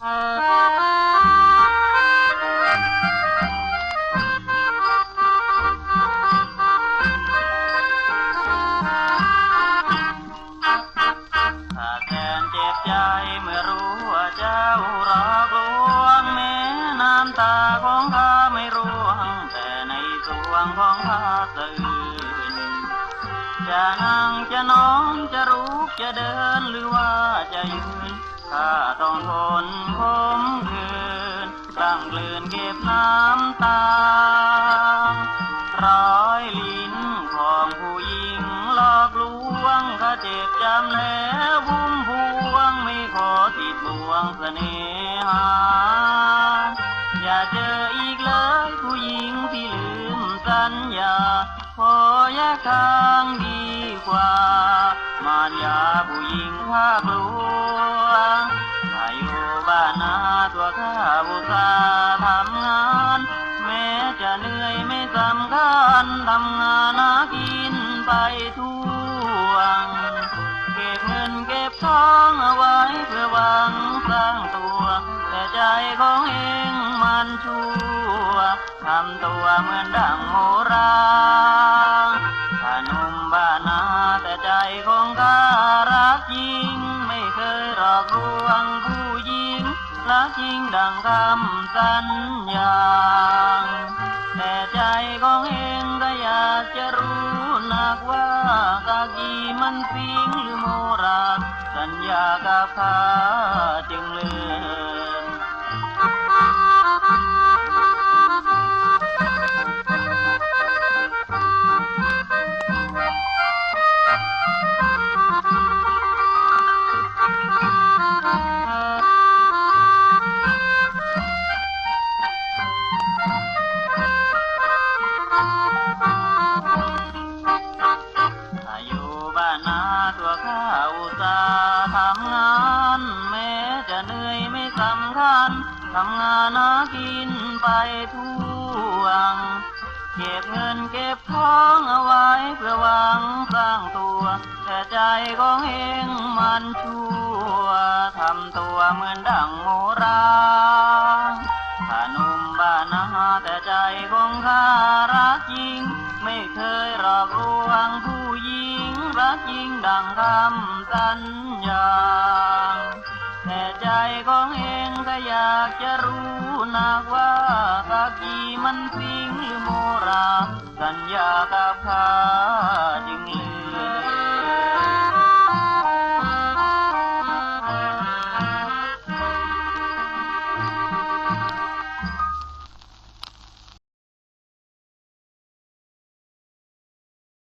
ถ้าแสนเจ็บใจเมื่อรู้ว่าเจ้ารักลวงแม้น้ำตาของข้าไม่ร่วง แต่ในสวงของข้าสะอื้นจะนั่งจะนอนจะรุกจะเดินหรือว่าจะยืน ข้าต้องทนคมคืนกลั้งกลืนเก็บน้ำตา ร้อยลิ้นของผู้หญิงหลอกลวงข้าเจ็บจำแล้วบุ้มพวงไม่ขอติดบ่วงเสน่หา อย่าเจออีกเลยผู้หญิงที่ลืมสัญญาขอแยกทางดีกว่า มารยาผู้หญิงภาคลว สำคัญทำงานหากินไปทั่วเก็บเงินเก็บทองเอาไว้เพื่อหวังสร้างตัว แต่ใจของเองมันชั่วทำตัวเหมือนดังโมราถ้าหนุ่มบ้านนาแต่ใจของข้ารักจริง ไม่เคยหลอกลวงผู้หญิงรักจริงดังคำสัญญา มันสิงหรือโมราสัญญากับข้าจึง บ้านนาตัวข้าอุตส่าห์ทำงาน แม้จะเหนื่อยไม่สำคัญทำงานหากินไปทั่วงเก็บเงินเก็บทองเอาไว้เพื่อหวังสร้างตัว แต่ใจของเองมันชั่วทำตัวเหมือนดังโมราถ้าหนุ่มบ้านนาแต่ใจของข้ารักจริง ไม่เคยหลอกลวงผู้หญิง รักจริงดังคำสัญญา แต่ใจของเองก็อยากจะรู้นักว่ากะกีมันสิงหรือโมรา